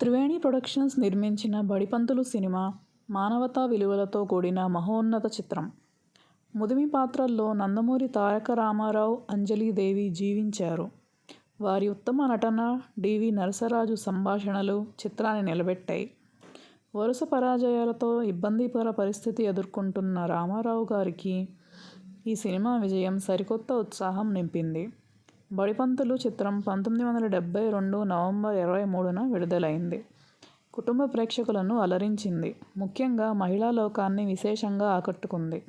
Triveni productions నిర్మించిన Badipantulu cinema మానవతా విలువలతో కూడిన మహోన్నత చిత్రం. ముదిమి పాత్రల్లో నందమూరి తారక రామారావు, అంజలీదేవి జీవించారు. వారి ఉత్తమ నటన, డివి నరసరాజు సంభాషణలు చిత్రాన్ని నిలబెట్టాయి. వరుస పరాజయాలతో ఇబ్బందికర పరిస్థితి ఎదుర్కొంటున్న రామారావు గారికి ఈ సినిమా విజయం సరికొత్త ఉత్సాహం నింపింది. బడిపంతులు చిత్రం పంతొమ్మిది వందల డెబ్బై రెండు నవంబర్ ఇరవై మూడున విడుదలైంది. కుటుంబ ప్రేక్షకులను అలరించింది. ముఖ్యంగా మహిళా లోకాన్ని విశేషంగా ఆకట్టుకుంది.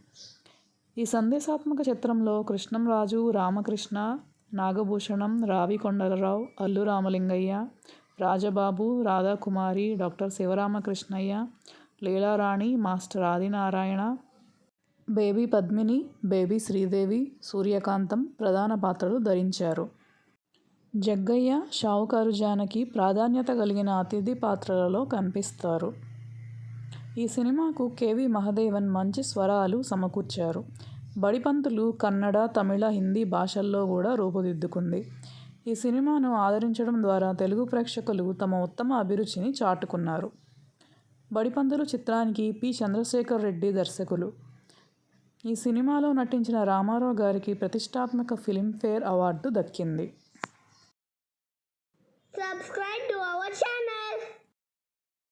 ఈ సందేశాత్మక చిత్రంలో Krishnamraju, Ramakrishna, Nagabhushanam, Ravi Kondalarao, Allu Ramalingaiah, Rajababu, Radhakumari, doctor Sivaramakrishnaiah, Leelarani, master Adinarayana, baby Padmini, baby Sridevi, Suryakantham ప్రధాన పాత్రలు ధరించారు. జగ్గయ్య, షావుకారు జానకి ప్రాధాన్యత కలిగిన అతిథి పాత్రలలో కనిపిస్తారు. ఈ సినిమాకు కేవి మహదేవన్ మంచి స్వరాలు సమకూర్చారు. బడిపంతులు కన్నడ, తమిళ, హిందీ భాషల్లో కూడా రూపుదిద్దుకుంది. ఈ సినిమాను ఆదరించడం ద్వారా తెలుగు ప్రేక్షకులు తమ ఉత్తమ అభిరుచిని చాటుకున్నారు. బడిపంతులు చిత్రానికి పి. చంద్రశేఖర్ రెడ్డి దర్శకులు. ఈ సినిమాలో నటించిన రామారావు గారికి ప్రతిష్టాత్మక ఫిల్మ్ఫేర్ అవార్డు దక్కింది. Subscribe to our channel